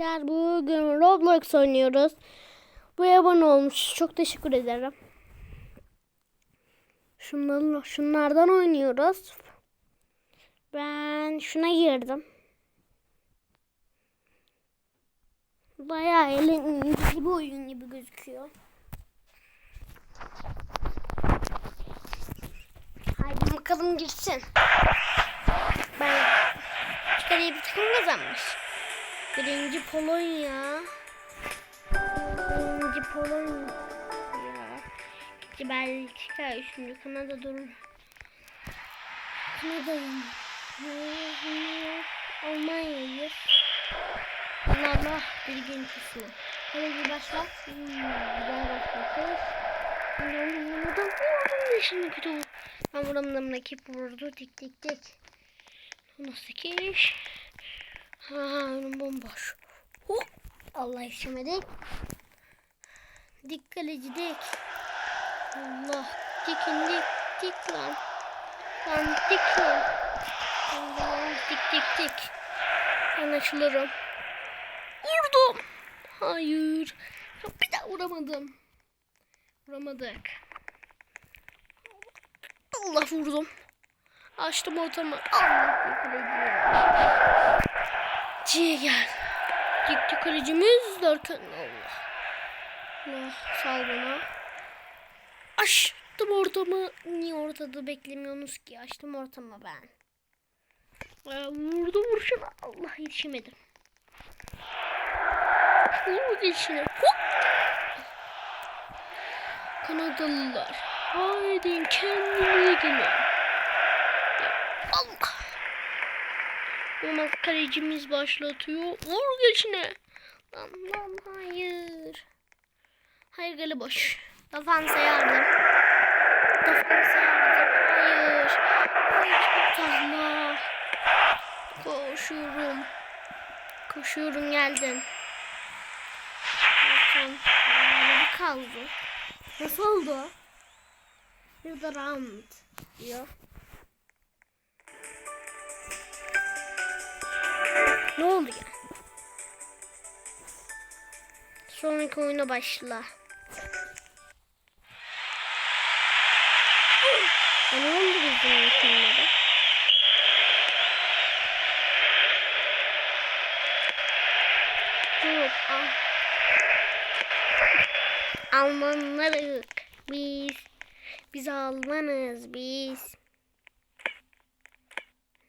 Arkadaşlar bugün Roblox oynuyoruz. Bu abone olmuş. Çok teşekkür ederim. Şundan, şunlardan oynuyoruz. Ben şuna girdim. Bayağı eğlenceli bir oyun gibi gözüküyor. Haydi bakalım girsin. Ben çıkarıya bir takım kazanmış. Birinci Polonya. Birinci Polonya. İkinci Belçika. Üçüncü Kanada durun. Kanada'yım. Almanya'yı. Bunlarla bir gün kısmı. Hadi bir başla. Hmm, güzel başlatıyoruz. Buradan buradan vurdum şimdi kötü oldu. Ben buramdan rakip vurdu. Dik dik dik. Nasıl ki iş? Ha, önüm bomboş. Hop. Allah yetişemedik. Dik kaleci dik. Allah. Dikin dik. Dik lan. Lan dik lan. Allah. Dik dik dik. Ben açılırım. Vurdum. Hayır. Bir daha vuramadım. Vuramadık. Allah vurdum. Açtım ortamı. Allah kaleci. C'ye gel. Dikti kalecimiz derken Allah. Allah sal bana. Açtım ortamı. Niye ortada beklemiyorsunuz ki? Açtım ortamı ben. Ee, vurdum vuruşuna. Allah yetişemedim. Vur geçine. Hop. Kanadalılar. Haydi kendinize gelin. Allah. Ama kalecimiz başlatıyor. Vur geçine. Lan lan hayır. Hayır gale boş. Defansa yardım. Defansa yardım. Hayır. Hayır Allah. Koşuyorum. Koşuyorum geldim. Bakın. Kaldı. Nasıl oldu? Bir de round diyor. Ne oldu ya? Sonraki oyuna başla. Ne oldu bizim ülkelere? Dur, al. Almanlarız. Biz. Biz Almanız biz.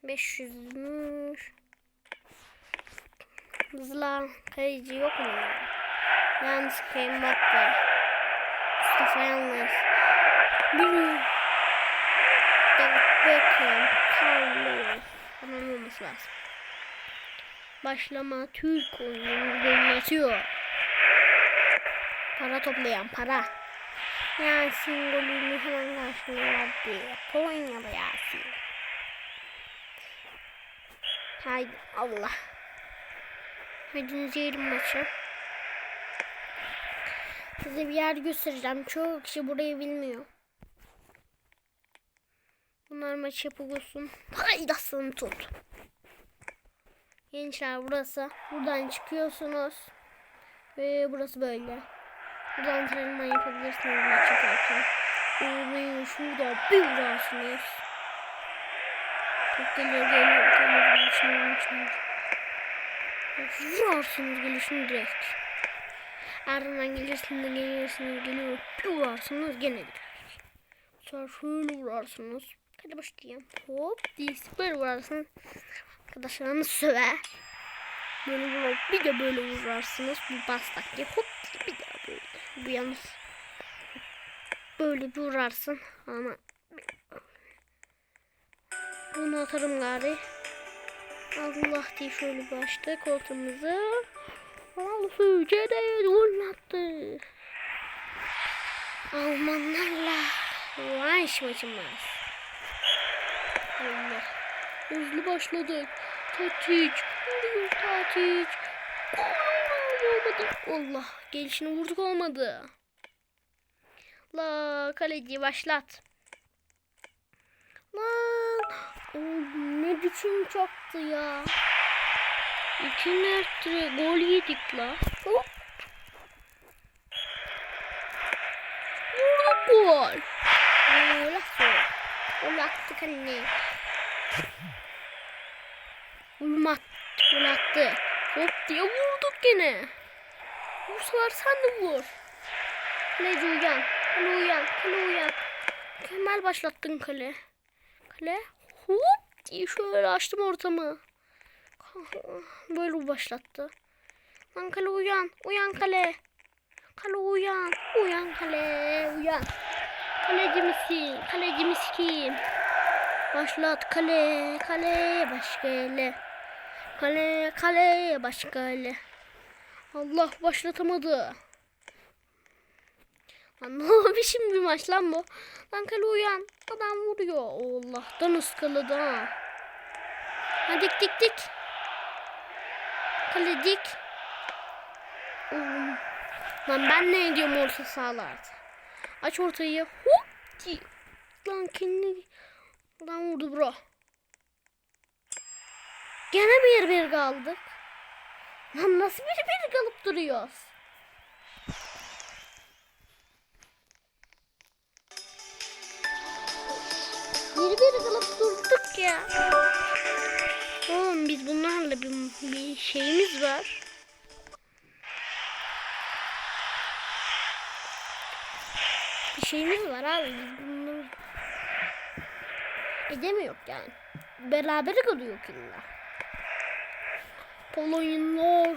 500'müş. Hızla kaleci yok mu ya? Yalnız Mbappe. Mustafa Yalnız. David Beckham. Carlos. Hemen olması lazım. Başlama Türk oyunu yönetiyor. Para toplayan para. Yasin golünü hemen karşıladı. Polonyalı Yasin. Haydi Allah. Hadi izleyelim maçı. Size bir yer göstereceğim. Çoğu kişi burayı bilmiyor. Bunlar maç yapıyorsun. Faydasını tut. Gençler burası. Buradan çıkıyorsunuz. Ve burası böyle. Buradan antrenman yapabilirsiniz maç yaparken. Uğrayın şurada bir vurarsınız. Çok geliyor geliyor geliyor. Gelişini içine. Vurarsınız gelişini direkt. Ardından gelirsiniz de gelirsiniz geliyor. Bir vurarsınız gene direkt. Sonra şöyle vurarsınız. Hadi başlayayım. Hop diye böyle vurarsınız. Arkadaşlarınız söver. Böyle vurup bir de böyle vurarsınız. Bu bastak diye hop bir daha böyle. Bu yalnız böyle bir vurarsın ama bunu atarım gari. Allah diye şöyle başta koltuğumuzu al fücede oynattı. Almanlarla Vay maçımız. Allah. Hızlı başladık. Tatic. Hayır Tatic. Olmadı. Allah. Gelişini vurduk olmadı. La kaleci başlat. Lan. Oh, ne biçim çaktı ya. İkinci arttırı gol yedik la. Hop. Vurduk gol. Gol attı. Gol attık anne. Attı. Gol attı. Hop diye vurduk gene. Bu sefer sen de vur. Kaleci uyan. Kale uyan. Kale uyan. Mükemmel başlattın kale. Kale. Hop diye şöyle açtım ortamı. Böyle başlattı. Lan kale uyan. Uyan kale. Kale uyan. Uyan kale. Uyan. Kaleci misin? Kalecimiz kim? Başlat kale. Kale başka ele. Kale kale başka ele. Allah başlatamadı. Lan ne biçim bir maç lan bu? Lan kale uyan. Adam vuruyor. Allah'tan ıskaladı ha. Ha dik dik dik. Kale dik. Lan ben ne ediyorum orta sahalarda? Aç ortayı. Hop. Lan kendi. Lan vurdu bro. Gene bir bir kaldık. Lan nasıl bir bir kalıp duruyoruz? Kalıp durduk ya. Oğlum biz bunlarla bir, bir şeyimiz var. Bir şeyimiz var abi. Biz bunları edemiyor yani. Beraber kalıyor illa. Polonyalılar